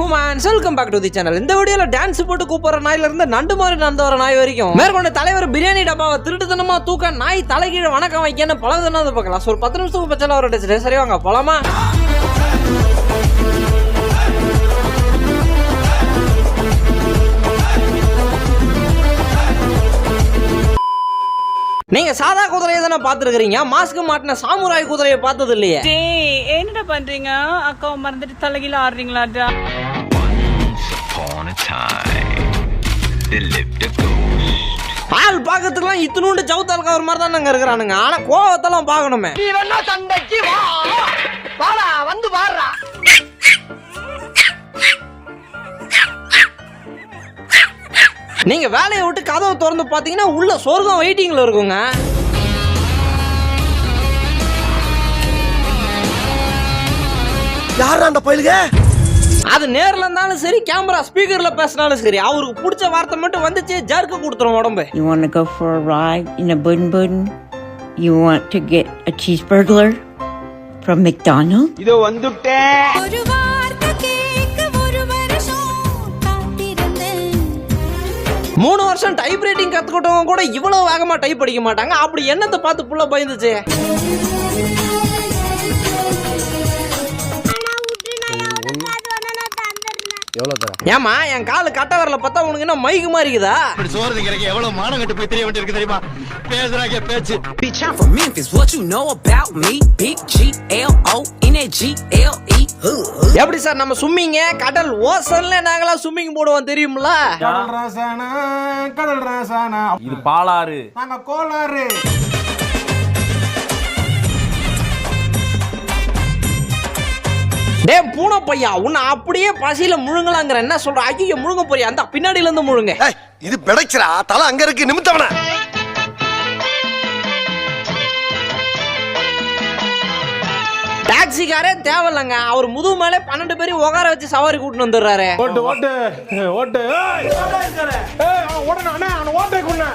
Humans welcome back to the channel இந்த வீடியோல dance போட்டு கூப்பிடுற நாயில இருந்து நண்டு மாதிரி நடந்து வர நாய் வரைக்கும். மேற்கொண்ட தலைவர் பிரியாணி டப்பாவை திருட்டுத்தனமா தூக்க நாய் தலைகீழ வணக்கம் வைக்கன்னு பல தினம் பார்க்கலாம். ஒரு பத்து நிமிஷத்துக்கு பச்சல ஒரு டச்சு. சரி வாங்க போலாமா? நீங்க சாதா குதிரையை தானே பார்த்துருக்கீங்க மாஸ்க் மாட்டின சாமுராய் குதிரையை பார்த்தது இல்லையே டேய் என்னடா பண்றீங்க? அக்காவை மறந்துட்டு தலைகீழ ஆடுறீங்களாடா. ஆள் பார்க்கறதுக்குலாம் இத்தினூண்டு சவுத்தால் கவர் மாதிரி தான் நாங்க இருக்கிறானுங்க. ஆனா கோவத்தெல்லாம் பார்க்கணுமே. நீங்க வேலையை விட்டு கதவை திறந்து பாத்தீங்கன்னா உள்ள சொர்க்கம் வெயிட்டிங்ல இருக்குங்க. யாரா அந்த பயலுக? அது நேர்ல இருந்தாலும் சரி கேமரா ஸ்பீக்கர்ல பேசினாலும் சரி. அவருக்கு பிடிச்ச வார்த்தை மட்டும் வந்துச்சு ஜர்க்கு கொடுத்துரும் உடம்பு. You want to go for a ride in a bun bun? You want to get a cheeseburger from McDonald's? ஒரு வார்த்தை மூணு வருஷம் டைப் ரைட்டிங் கற்றுக்கிட்டவங்க கூட இவ்வளோ வேகமாக டைப் அடிக்க மாட்டாங்க. அப்படி என்னத்தை பார்த்து புள்ள பயந்துச்சு? எவ்வளவு தர ஏமா என் காலு கட்ட வரல பார்த்தா உனக்கு என்ன மைக்கு மாதிரி இருக்குதா? இப்படி சோறு திங்கிறக்கு எவ்வளவு மானம் கட்டு போய் தெரிய வேண்டியிருக்கு தெரியுமா? பேசுறாங்க பேச்சு. Bitch, I'm from Memphis. What you know about me? Big G L O N A G L E. எப்படி சார் நம்ம சும்மிங்க? கடல் ஓசன்ல நாங்களாம் ஸ்விம்மிங் போடுவோம் தெரியும்ல? கடல் ராசானா கடல் ராசானா. இது பாலாறு. நாங்க கோளாறு. டே பூனை பையா உன்னை அப்படியே பசியில முழுங்கலாங்கிற என்ன சொல்ற ஐயோ முழுங்க போறியா அந்த பின்னாடில இருந்து முழுங்க ஏய், இது பிடைச்சுடா தலை அங்க இருக்கு நிமித்தவன டாக்ஸிக்காரே தேவையில்லைங்க அவர் முதுகு மேலே பன்னெண்டு பேரையும் உட்கார வச்சு சவாரி கூட்டிட்டு வந்துடுறாரு ஓட்டு ஓட்டு ஓட்டு ஓட்டை கொண்டு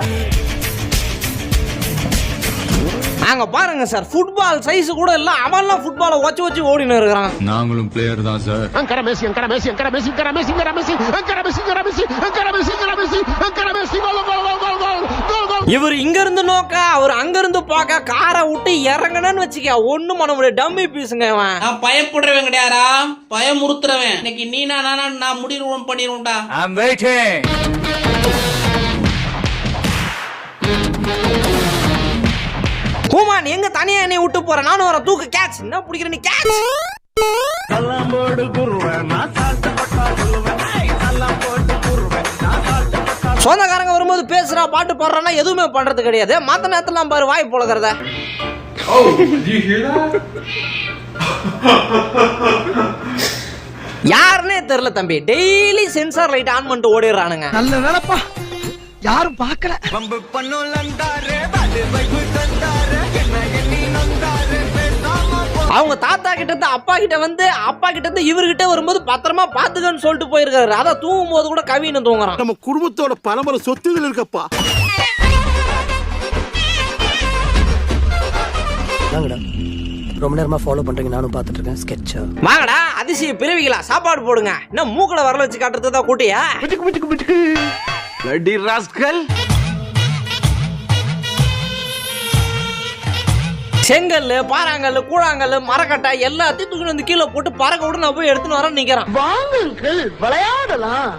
அங்க பாருங்க சார் ஃபுட்பால் சைஸ் கூட இல்ல அவன்லாம் ஃபுட்பாலை வச்சு வச்சு ஓடின்னு இருக்கிறான் நாங்களும் பிளேயர் தான் சார் அங்கர மேசி அங்கர மேசி அங்கர மேசி அங்கர மேசி அங்கர மேசி அங்கர மேசி அங்கர மேசி அங்கர மேசி அங்கர மேசி அங்கர மேசி கோல் கோல் கோல் கோல் கோல் கோல் கோல் இவர் இங்க இருந்து நோக்க அவர் அங்க இருந்து பார்க்க காரை விட்டு இறங்கணும்னு வச்சுக்க ஒண்ணும் பண்ண முடியாது டம்மி பீஸுங்க இவன் நான் பயப்படுறவன் கிடையாரா பயமுறுத்துறவன் இன்னைக்கு நீ நான் நான் முடிவு பண்ணிடுவோம்டா ஐம் வெயிட்டிங் ஹூமான் எங்க தனியா என்னை விட்டு போற நானும் வர தூக்கு கேட்ச் என்ன பிடிக்கிற நீ கேட்ச் சொந்தக்காரங்க வரும்போது பேசுறா பாட்டு பாடுறான்னா எதுவுமே பண்றது கிடையாது. மத்த நேரத்துலாம் பாரு வாய் போலகிறத. யாருன்னே தெரியல தம்பி. டெய்லி சென்சார் லைட் ஆன் பண்ணிட்டு ஓடிடுறானுங்க. நல்ல வேலைப்பா. யாரும் பார்க்கல. அவங்க தாத்தா கிட்ட இருந்து அப்பா கிட்ட வந்து அப்பா கிட்ட இருந்து இவர்கிட்ட வரும்போது பத்திரமா பாத்துக்கன்னு சொல்லிட்டு போயிருக்காரு. அதான் தூங்கும் போது கூட கவின்னு தூங்குறான். நம்ம குடும்பத்தோட பரம்பரை சொத்து இதுல இருக்கப்பா ரொம்ப நேரமா ஃபாலோ பண்றீங்க நானும் பாத்துட்டு இருக்கேன் ஸ்கெட்சா வாங்கடா அதிசய பிறவிகளா சாப்பாடு போடுங்க. என்ன மூக்கல வரல வச்சு காட்டுறது தான் கூட்டியா? ரெடி ராஸ்கல் செங்கல் பாறாங்கல் கூழாங்கல் மரக்கட்டை எல்லாத்தையும் தூக்கி வந்து கீழே போட்டு பறக்க விட நான் போய் எடுத்துன்னு வர நிக்கிறான் வாங்குங்கள் விளையாடலாம்.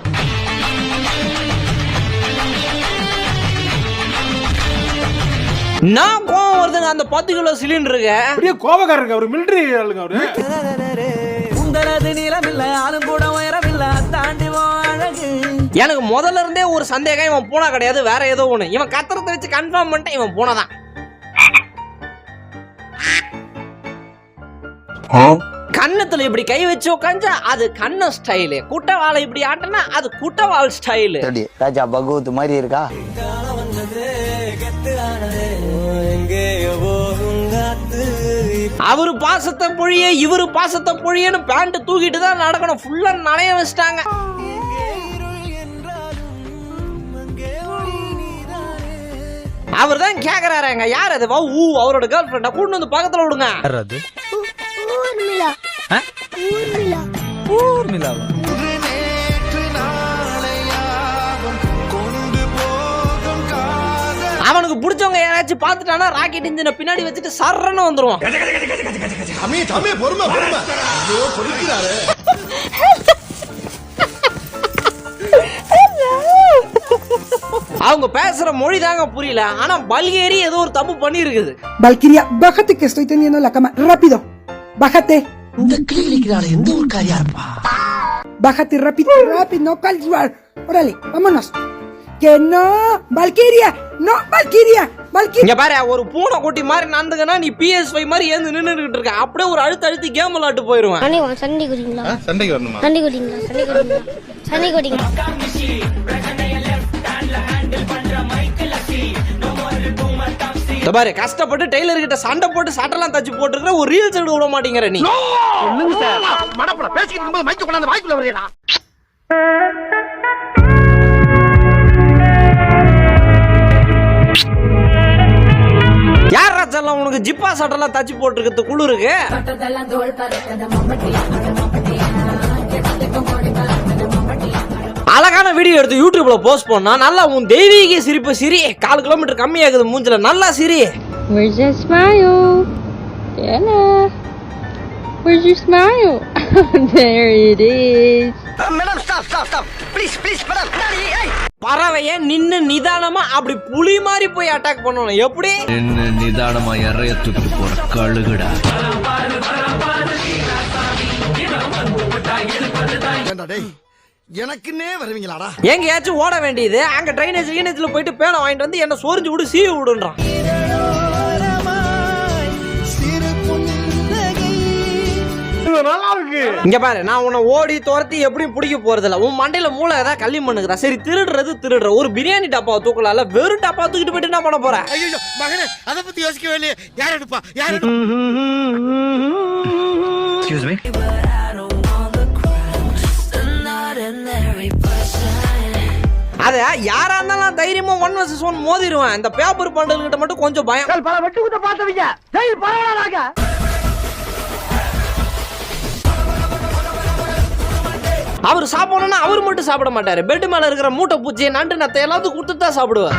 நான் கோவம் வருதுங்க அந்த பத்து கிலோ சிலிண்டருக்கு அப்படியே கோபக்காரங்க அவரு மிலிட்டரி ஆளுங்க அவரு. எனக்கு முதல்ல இருந்தே ஒரு சந்தேகம் இவன் பூனை கிடையாது வேற ஏதோ ஒண்ணு. இவன் கத்துறத வச்சு கன்ஃபார்ம் பண்ணிட்டேன் இவன் பூனை தான். கன்னத்துல இப்படி கை வச்சு உட்காந்தா அது கண்ண ஸ்டைலு குட்டவாளை இப்படி ஆட்டினா அது குட்டவாள் ஸ்டைலு ராஜா பகவத் மாதிரி இருக்கா? அவரு பாசத்தை பொழிய இவரு பாசத்தை பொழியன்னு பேண்ட் தூக்கிட்டு தான் நடக்கணும். ஃபுல்லா நனைய வச்சிட்டாங்க. அவர் தான் கேக்குறாருங்க யார் அது? வா ஊ அவரோட கேர்ள் ஃப்ரெண்டா கூட்டு வந்து பக்கத்துல விடுங்க. அது ஊர்மிளா. ஊர்மிளா. ஊர்மிளாவா அவனுக்கு பிடிச்சவங்க யாராச்சும் பார்த்துட்டானா ராக்கெட் இன்ஜினை பின்னாடி வச்சுட்டு சரன்னு வந்துருவான். அவங்க பேசுற மொழி தாங்க புரியல. ஆனா பல்கேரி ஏதோ ஒரு தப்பு பண்ணி இருக்குது Valkyria, bájate que estoy teniendo la cama. Rápido, bájate. இந்த கிளி கிளிக்கிறாள் எந்த ஊர்க்காரியா இருப்பா? Bájate rápido, rápido, no calcular. Órale, vámonos. Que no, Valkyria, no, Valkyria, Valkyria. இங்க பாரு ஒரு பூனை குட்டி மாதிரி நடந்துக்கனா நீ பிஎஸ் ஃபைவ் மாதிரி ஏந்து நின்னுட்டு இருக்க. அப்படியே ஒரு அழுத்த அழுத்தி கேம் விளாட்டு போயிருவேன். சண்டைக்கு வரணுமா? சண்டைக்கு வரீங்களா சண்டைக்கு வரீங்களா சண்டைக்கு வரீங்களா இந்த பாரு கஷ்டப்பட்டு டெய்லர் கிட்ட சண்டை போட்டு சட்டெல்லாம் தச்சு போட்டுருக்கிற ஒரு ரீல்ஸ் எடுக்க விட மாட்டேங்கிற நீ. மடப்பட பேசிக்கிட்டு இருக்கும்போது மைக்கு கொண்டாந்து வாய்க்குள்ள வரையடா யார் ராஜெல்லாம் உனக்கு ஜிப்பா சட்டெல்லாம் தச்சு போட்டுருக்கிறது குளிருக்கு? அழகான வீடியோ எடுத்து யூடியூப்ல போஸ்ட் பண்ணா நல்லா உன் தெய்வீக சிரிப்பு சிரி கால் கிலோமீட்டர் கம்மியாகுது மூஞ்சில நல்லா சிரி Where's your smile? Diana. Where's your smile? there it is. Madam stop stop stop please please madam பறவைய நின்னு நிதானமா அப்படி புலி மாதிரி போய் அட்டாக் பண்ணணும். எப்படி? என்ன நிதானமா இறைய தூக்கிட்டு போற கழுகுடா. ஏண்டா டேய். எனக்குன்னே வருவீங்களாடா? எங்கேயாச்சும் ஓட வேண்டியது? அங்க ட்ரைனேஜ் கீனேஜ்ல போயிட்டு பேனை வாங்கிட்டு வந்து என்ன சோரிஞ்சு விடு சீவி விடுன்றான். நல்லா இருக்கு. இங்க பாரு நான் உன்னை ஓடி துரத்தி எப்படியும் பிடிக்க போறதில்ல. உன் மண்டையில மூளை ஏதாவது கள்ளி பண்ணுக்குதா சரி திருடுறது திருடுற ஒரு பிரியாணி டப்பாவை தூக்கலாம்ல வெறும் டப்பா தூக்கிட்டு போயிட்டு என்ன பண்ண போற? ஐயோ மகனே அத பத்தி யோசிக்கவே இல்லையே. யார் எடுப்பா? யார் எடுப்பா? அத யாரா இருந்தாலும் தைரியமா ஒன் வர்சஸ் ஒன் மோதிடுவேன். இந்த பேப்பர் பண்டல் கிட்ட மட்டும் கொஞ்சம் பயம். பல வெட்டு குத்த பார்த்தவங்க. ஜெயில் பரவாயில்ல அவர் சாப்பிடணும்னா அவர் மட்டும் சாப்பிட மாட்டாரு. பெட் மேல இருக்கிற மூட்டை பூச்சி நண்டு நத்தை எல்லாத்துக்கும் கொடுத்துட்டு தான் சாப்பிடுவார்.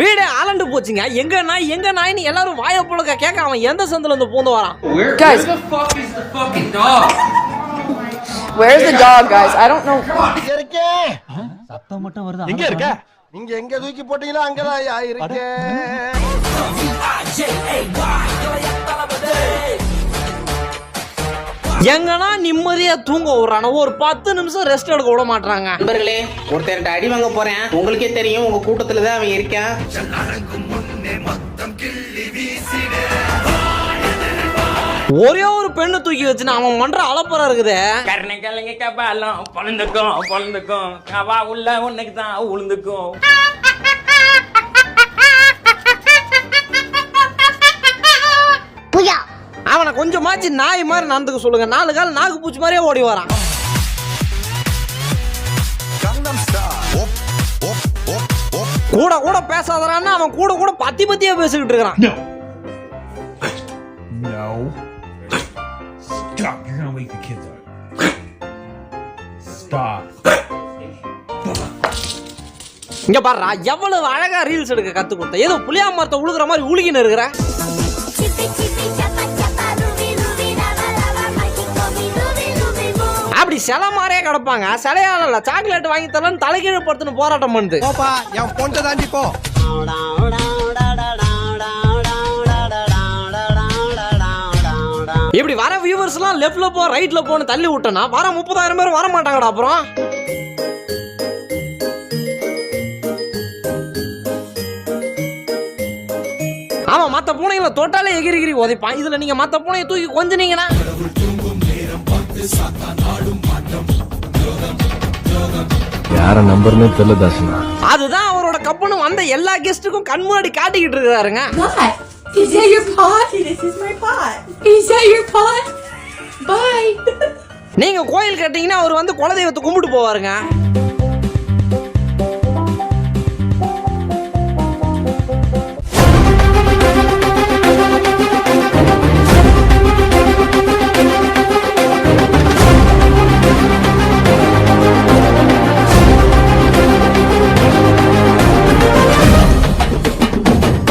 வீடு அலண்டு போச்சுங்க. எங்க நாய் எங்க நாய்னு எல்லாரும் வாய புழக்க கேட்க அவன் எந்த சந்தில இருந்து பூந்து வரான்? Where's the dog, guys? I don't know. இருக்கே. சத்தம் மட்டும் வருது? எங்க இருக்க. நீங்க எங்க தூக்கி போட்டீங்களோ அங்கதான் யா இருக்கு. எங்கன்னா நிம்மதியா தூங்க விடுறான? ஒரு பத்து நிமிஷம் ரெஸ்ட் எடுக்க விட மாட்டாங்க நண்பர்களே ஒருத்தர்கிட்ட அடி வாங்க போறேன். உங்களுக்கே தெரியும் உங்க கூட்டத்துல தான் அவன் இருக்கான். ஒரே ஒரு பெண்ணு தூக்கி வச்சுனா அவன் பண்ற அலப்பறம் இருக்குது. கருணை கலைங்க கபாலம் பொழுந்துக்கும் பொழுந்துக்கும். கவா உள்ள உன்னைக்கு தான் உளுந்துக்கும் அவனை கொஞ்சமாச்சு நாய் மாதிரி நடந்துக்க சொல்லுங்க. நாலு கால் நாக்கு பூச்சி மாதிரியே ஓடி வரான். கூட கூட பேசாதறான்னு அவன் கூட கூட பத்தி பத்தியா பேசிக்கிட்டு இருக்கிறான். Wake the kids up. Stop. இங்க பாருடா எவ்வளவு அழகா ரீல்ஸ் எடுக்க கத்து கொடுத்த. ஏதோ புளியா மரத்தை உழுகுற மாதிரி உழுகின்னு இருக்கிற. அப்படி சிலை மாதிரியே கிடப்பாங்க. சிலையால இல்ல சாக்லேட் வாங்கி தரலன்னு தலைகீழ படுத்துன்னு போராட்டம் பண்ணுது. போப்பா என் பொண்ணை தாண்டி போ. இப்படி வர வியூவர்ஸ் எல்லாம் லெஃப்ட்ல போ ரைட்ல போன்னு தள்ளி விட்டனா வர முப்பதாயிரம் பேர் வர மாட்டாங்கடா அப்புறம். ஆமா மத்த பூனைகளை தொட்டாலே எகிரி எகிரி உதைப்பான். இதுல நீங்க மத்த பூனையை தூக்கி கொஞ்சனீங்கன்னா. யார நம்பர்னே தெரியல தாசனா அதுதான் அவரோட கப்புன்னு வந்த எல்லா கெஸ்ட்டுக்கும் கண் முன்னாடி காட்டிக்கிட்டு இருக்காருங்க Is that your pot? This is my pot. Is that your pot? Bye. நீங்க கோயில் கட்டிங்கன்னா அவர் வந்து குலதெய்வத்தை கும்பிட்டு போவாருங்க